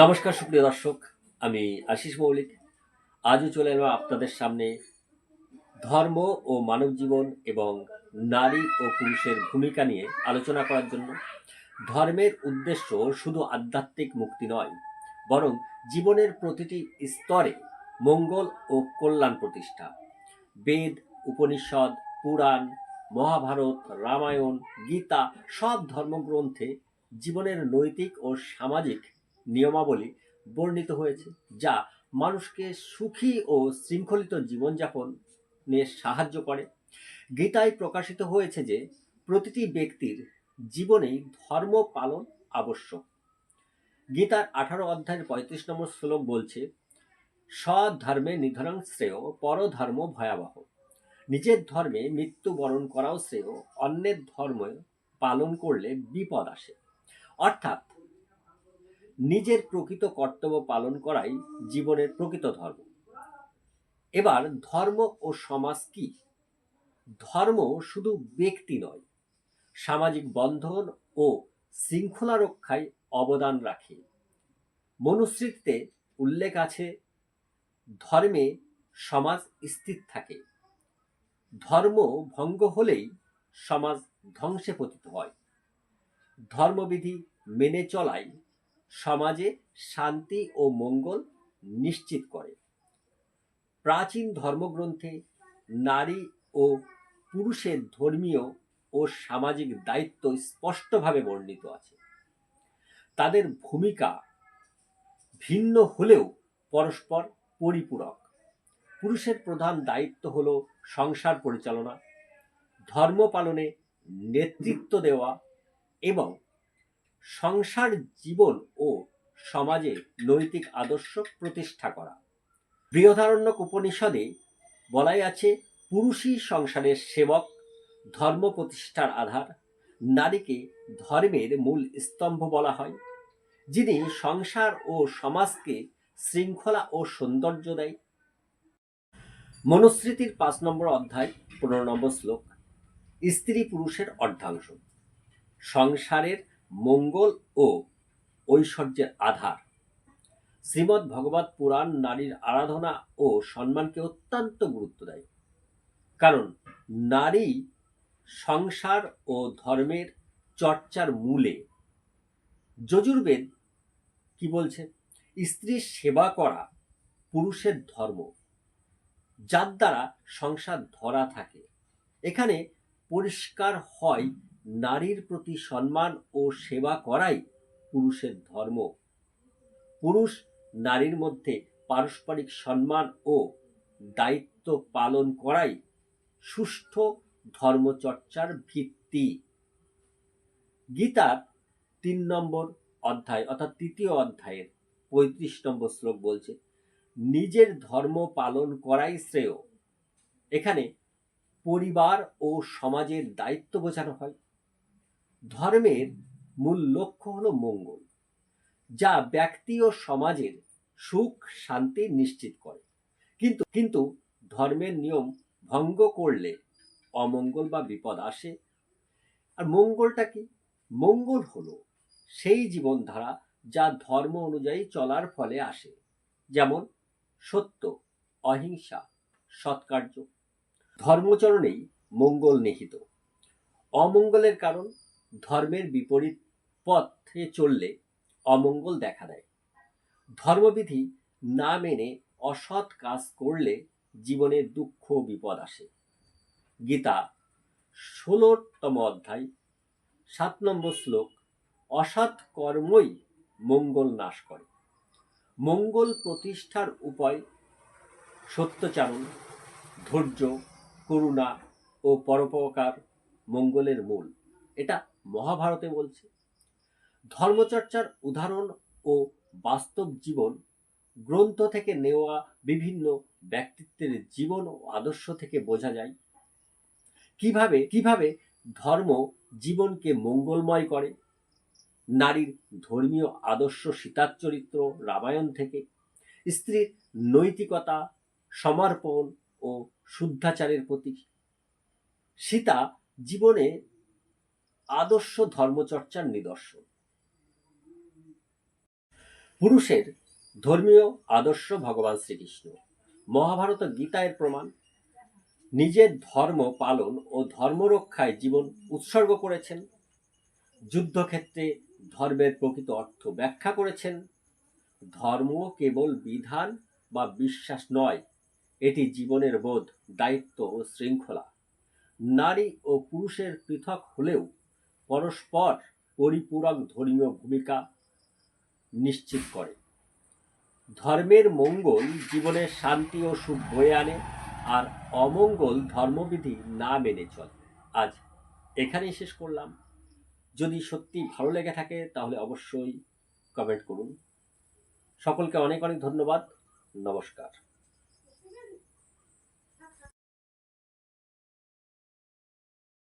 নমস্কার, সুপ্রিয় দর্শক, আমি আশিস মৌলিক। আজও চলে এলাম আপনাদের সামনে ধর্ম ও মানব জীবন এবং নারী ও পুরুষের ভূমিকা নিয়ে আলোচনা করার জন্য। ধর্মের উদ্দেশ্য শুধু আধ্যাত্মিক মুক্তি নয়, বরং জীবনের প্রতিটি স্তরে মঙ্গল ও কল্যাণ প্রতিষ্ঠা। বেদ, উপনিষদ, পুরাণ, মহাভারত, রামায়ণ, গীতা সব ধর্মগ্রন্থে জীবনের নৈতিক ও সামাজিক নিয়মাবলী বর্ণিত হয়েছে, যা মানুষকে সুখী ও শৃঙ্খলিত জীবনযাপন নিয়ে সাহায্য করে। গীতায় প্রকাশিত হয়েছে যে, প্রতিটি ব্যক্তির জীবনেই ধর্ম পালন আবশ্যক। গীতার আঠারো অধ্যায়ের পঁয়ত্রিশ নম্বর শ্লোক বলছে স্বধর্মে নিধনং শ্রেয়, পরধর্ম ভয়াবহ। নিজের ধর্মে মৃত্যুবরণ করাও শ্রেয়, অন্যের ধর্ম পালন করলে বিপদ আসে। অর্থাৎ নিজের প্রকৃত কর্তব্য পালন করাই জীবনের প্রকৃত ধর্ম। এবার ধর্ম ও সমাজ কি? ধর্ম শুধু ব্যক্তি নয়, সামাজিক বন্ধন ও শৃঙ্খলা রক্ষায় অবদান রাখে। মনুস্মৃতিতে উল্লেখ আছে, ধর্মে সমাজ স্থির থাকে। ধর্ম ভঙ্গ হলেই সমাজ ধ্বংসে পতিত হয়। ধর্মবিধি মেনে চলাই সমাজে শান্তি ও মঙ্গল নিশ্চিত করে। প্রাচীন ধর্মগ্রন্থে নারী ও পুরুষের ধর্মীয় ও সামাজিক দায়িত্ব স্পষ্টভাবে বর্ণিত আছে। তাদের ভূমিকা ভিন্ন হলেও পরস্পর পরিপূরক। পুরুষের প্রধান দায়িত্ব হল সংসার পরিচালনা, ধর্ম পালনে নেতৃত্ব দেওয়া এবং সংসার জীবন ও সমাজে নৈতিক আদর্শ প্রতিষ্ঠা করা। বৃহদারণ্যক উপনিষদে বলাই আছে, পুরুষই সংসারের সেবক, ধর্ম প্রতিষ্ঠার আধার, নারীকে ধর্মের মূল স্তম্ভ বলা হয়, যিনি সংসার ও সমাজকে শৃঙ্খলা ও সৌন্দর্য দেয়। মনুস্মৃতির পাঁচ নম্বর অধ্যায়, পনেরো নম্বর শ্লোক, স্ত্রী পুরুষের অর্ধাংশ। সংসারের মঙ্গল ও ঐশ্বর্যের আধার। শ্রীমৎ ভগবত পুরাণ নারীর আরাধনা ও সম্মানকে অত্যন্ত গুরুত্ব দেয়। কারণ নারী সংসার ও ধর্মের চর্চার মূলে। যজুর্বেদ কি বলছে? স্ত্রীর সেবা করা পুরুষের ধর্ম, যার দ্বারা সংসার ধরা থাকে। এখানে পরিষ্কার হয় নারীর প্রতি সম্মান ও সেবা করাই পুরুষের ধর্ম। পুরুষ নারীর মধ্যে পারস্পরিক সম্মান ও দায়িত্ব পালন করাই সুষ্ঠু ধর্মচর্চার ভিত্তি। গীতার তিন নম্বর অধ্যায় অর্থাৎ তৃতীয় অধ্যায়ের পঁয়ত্রিশ নম্বর শ্লোক বলছে, নিজের ধর্ম পালন করাই শ্রেয়। এখানে পরিবার ও সমাজের দায়িত্ব বোঝানো হয়। ধর্মের মূল লক্ষ্য হলো মঙ্গল, যা ব্যক্তি ও সমাজের সুখ, শান্তি নিশ্চিত করে। কিন্তু কিন্তু ধর্মের নিয়ম ভঙ্গ করলে অমঙ্গল বা বিপদ আসে। আর মঙ্গলটা কি? মঙ্গল হলো সেই জীবনধারা যা ধর্ম অনুযায়ী চলার ফলে আসে। যেমন সত্য, অহিংসা, সৎকার্য। ধর্মচরণেই মঙ্গল নিহিত। অমঙ্গলের কারণ ধর্মের বিপরীত পথে চললে অমঙ্গল দেখা দেয়। ধর্মবিধি না মেনে অসৎ কাজ করলে জীবনে দুঃখ, বিপদ আসে। গীতা, ষোলোতম অধ্যায়, সাত নম্বর শ্লোক, অসৎ কর্মই মঙ্গল নাশ করে। মঙ্গল প্রতিষ্ঠার উপায় সত্যচারণ, ধৈর্য, করুণা ও পরোপকার মঙ্গলের মূল। এটা মহাভারতে বলছে। ধর্মচর্চার উদাহরণ ও বাস্তব জীবন গ্রন্থ থেকে নেওয়া বিভিন্ন ব্যক্তিত্বের জীবন ও আদর্শ থেকে বোঝা যায়। কীভাবে কীভাবে ধর্ম জীবনকে মঙ্গলময় করে? নারীর ধর্মীয় আদর্শ সীতার চরিত্র, রামায়ণ থেকে। স্ত্রীর নৈতিকতা, সমর্পণ ও শুদ্ধাচারের প্রতীক। সীতা জীবনে আদর্শ ধর্মচর্চার নিদর্শন। পুরুষের ধর্মীয় আদর্শ ভগবান শ্রীকৃষ্ণ। মহাভারত গীতায়ের প্রমাণ, নিজের ধর্ম পালন ও ধর্ম রক্ষায় জীবন উৎসর্গ করেছেন। যুদ্ধক্ষেত্রে ধর্মের প্রকৃত অর্থ ব্যাখ্যা করেছেন। ধর্ম কেবল বিধান বা বিশ্বাস নয়, এটি জীবনের বোধ, দায়িত্ব ও শৃঙ্খলা। নারী ও পুরুষের পৃথক হলেও পরস্পর পরিপূরক ধর্মীয় ভূমিকা নিশ্চিত করে। ধর্মের মঙ্গল জীবনের শান্তি ও সুখ বয়ে আনে আর অমঙ্গল ধর্মবিধি না মেনে চলে। আজ এখানেই শেষ করলাম। যদি সত্যি ভালো লেগে থাকে তাহলে অবশ্যই কমেন্ট করুন। সকলকে অনেক অনেক ধন্যবাদ। নমস্কার।